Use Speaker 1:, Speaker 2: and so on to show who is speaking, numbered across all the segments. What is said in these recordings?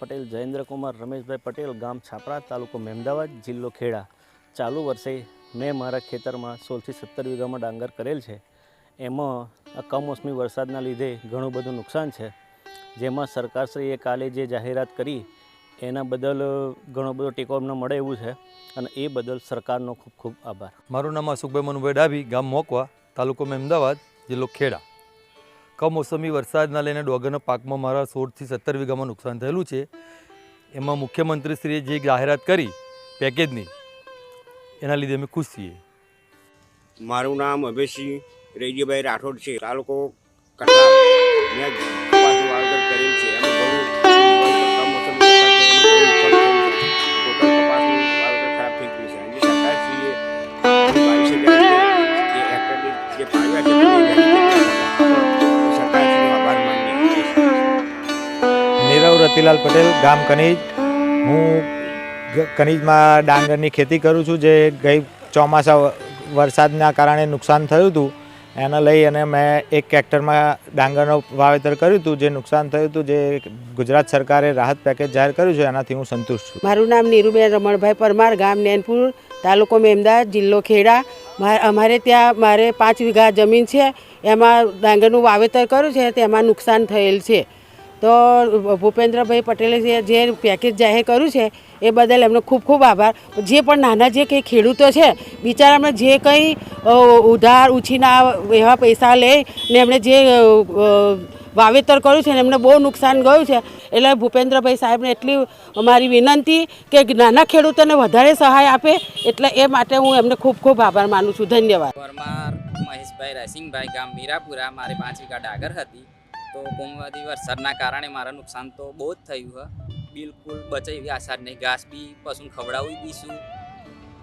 Speaker 1: પટેલ, જયેન્દ્રકુમાર, રમેશભાઈ પટેલ, ગામ છાપરા, તાલુકો મહેમદાવાદ જિલ્લો ખેડા. ચાલુ વર્ષે મેં મારા ખેતરમાં સોળથી સત્તર વીઘામાં ડાંગર કરેલ છે. એમાં કમોસમી વરસાદના લીધે ઘણું બધું નુકસાન છે. જેમાં સરકારશ્રીએ કાલે જે જાહેરાત કરી, એના બદલ ઘણો બધો ટેકો અમને મળે એવું છે અને એ બદલ સરકારનો ખૂબ ખૂબ આભાર.
Speaker 2: મારું નામ અશોકભાઈ મનુભાઈ ડાભી, ગામ મોકવા, તાલુકો મહેમદાવાદ જિલ્લો ખેડા. કમોસમી વરસાદના લઈને ડોગરના પાકમાં મારા સોળથી સત્તર વીઘામાં નુકસાન થયેલું છે. એમાં મુખ્યમંત્રીશ્રીએ જે જાહેરાત કરી, પેકેજની, એના લીધે અમે ખુશ છીએ.
Speaker 3: મારું નામ અભયસિંહ રેજીભાઈ રાઠોડ છે. તાલુકો કટલા મેં કરેલ છે.
Speaker 4: રતિલાલ પટેલ, ગામ કનીજ. હું કનીજમાં ડાંગરની ખેતી કરું છું, જે ગઈ ચોમાસા વરસાદના કારણે નુકસાન થયું હતું. એને લઈ અને મેં એક હેક્ટરમાં ડાંગરનું વાવેતર કર્યું હતું, જે નુકસાન થયું હતું, જે ગુજરાત સરકારે રાહત પેકેજ જાહેર કર્યું છે, એનાથી હું સંતુષ્ટ છું.
Speaker 5: મારું નામ નીરુબેન રમણભાઈ પરમાર, ગામ નેનપુર, તાલુકો મેમદાદ જિલ્લો ખેડા. અમારે ત્યાં મારે પાંચ વીઘા જમીન છે, એમાં ડાંગરનું વાવેતર કર્યું છે, તેમાં નુકસાન થયેલ છે. તો ભૂપેન્દ્રભાઈ પટેલે જે પેકેજ જાહેર કર્યું છે, એ બદલ એમનો ખૂબ ખૂબ આભાર. જે પણ નાના જે કંઈ ખેડૂતો છે, બિચારામાં જે કંઈ ઉધાર ઉછીના એવા પૈસા લે ને એમણે જે વાવેતર કર્યું છે ને એમને બહુ નુકસાન ગયું છે, એટલે ભૂપેન્દ્રભાઈ સાહેબને એટલી મારી વિનંતી કે નાના ખેડૂતોને વધારે સહાય આપે, એટલે એ માટે હું એમને ખૂબ ખૂબ આભાર માનું છું. ધન્યવાદ.
Speaker 6: પરમાર મહેશભાઈ રસિંગભાઈ ગામ મીરાપુરા, મારે પાંચ વીઘા ડાગર હતી. તો કુંભવતી વરસાદના કારણે મારા નુકસાન તો બહુ જ થયું હ. બિલકુલ બચાવી આસાર નહીં ઘાસ બી પશુને ખવડાવી દઈશું.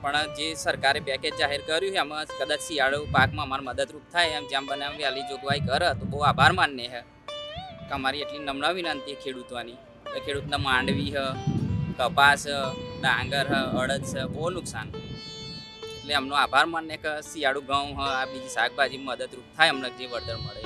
Speaker 6: પણ જે સરકારે પેકેજ જાહેર કર્યું છે, એમાં કદાચ શિયાળો પાકમાં અમારે મદદરૂપ થાય એમ, જેમ બને એમ વહેલી જોગવાઈ કરે, તો બહુ આભાર માનને હે. કે અમારી એટલી નમ્ર વિનંતી ખેડૂતોની. કે ખેડૂતને માંડવી હ, કપાસ ડાંગર હ, અડદ છે બહુ નુકસાન. એટલે એમનો આભાર માનને કે શિયાળુ ઘઉં હ, આ બીજી શાકભાજી મદદરૂપ થાય અમને જે વળતર મળે